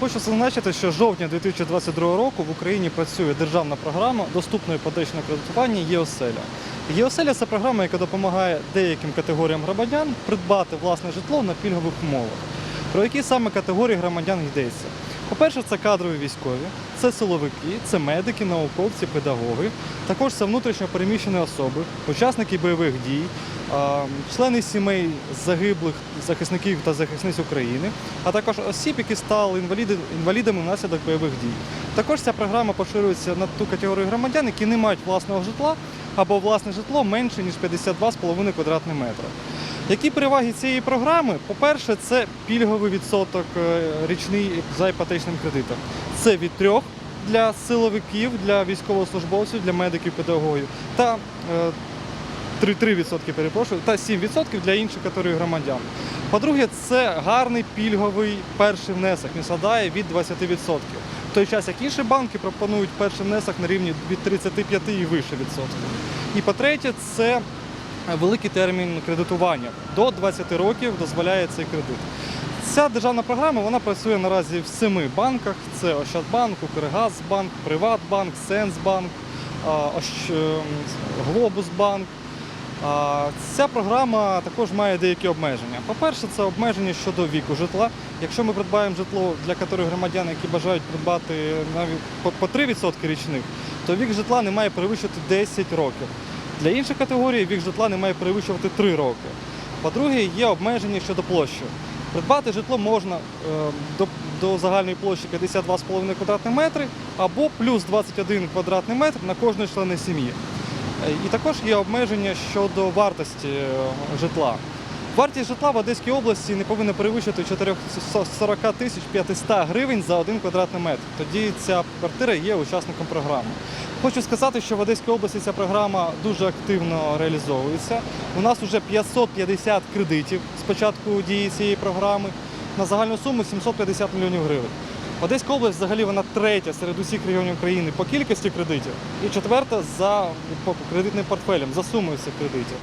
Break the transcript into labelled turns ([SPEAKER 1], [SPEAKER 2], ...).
[SPEAKER 1] Хочу зазначити, що з жовтня 2022 року в Україні працює державна програма доступної іпотечного кредитування ЄОСЕЛЯ. ЄОСЕЛЯ це програма, яка допомагає деяким категоріям громадян придбати власне житло на пільгових умовах. Про які саме категорії громадян йдеться? По-перше, це кадрові військові, це силовики, це медики, науковці, педагоги. Також це внутрішньо переміщені особи, учасники бойових дій, члени сімей загиблих захисників та захисниць України, а також осіб, які стали інваліди, інвалідами внаслідок бойових дій. Також ця програма поширюється на ту категорію громадян, які не мають власного житла або власне житло менше ніж 52,5 квадратних метра. Які переваги цієї програми? По-перше, це пільговий відсоток е, річний за іпотечним кредитом. Це від 3 для силовиків, для військовослужбовців, для медиків, педагогів та е, 3, 3% перепрошую, та 7% для інших категорій громадян. По-друге, це гарний пільговий перший внесок. Він складає від 20%. В той час, як інші банки пропонують перший внесок на рівні від 35 і вище відсотків. І по-третє, це великий термін кредитування. До 20 років дозволяє цей кредит. Ця державна програма вона працює наразі в семи банках: це Ощадбанк, Укргазбанк, Приватбанк, Сенсбанк, ем, Глобусбанк. Ця програма також має деякі обмеження. По-перше, це обмеження щодо віку житла. Якщо ми придбаємо житло для категорії громадян, які бажають придбати навіть по- по 3% річних, то вік житла не має перевищувати 10 років. Для інших категорій вік житла не має перевищувати 3 роки. По-друге, є обмеження щодо площі. Придбати житло можна е, до, до загальної площі 52,5 квадратних метри або плюс 21 квадратний метр на кожного члена сім'ї. І також є обмеження щодо вартості е, житла. Вартість житла в Одеській області не повинна перевищити 440 тисяч 500 гривень за один квадратний метр. Тоді ця квартира є учасником програми. Хочу сказати, що в Одеській області ця програма дуже активно реалізовується. У нас вже 550 кредитів з початку дії цієї програми на загальну суму 750 мільйонів гривень. Одеська область взагалі вона третя серед усіх регіонів України по кількості кредитів і четверта за по кредитним портфелем, за сумою цих кредитів.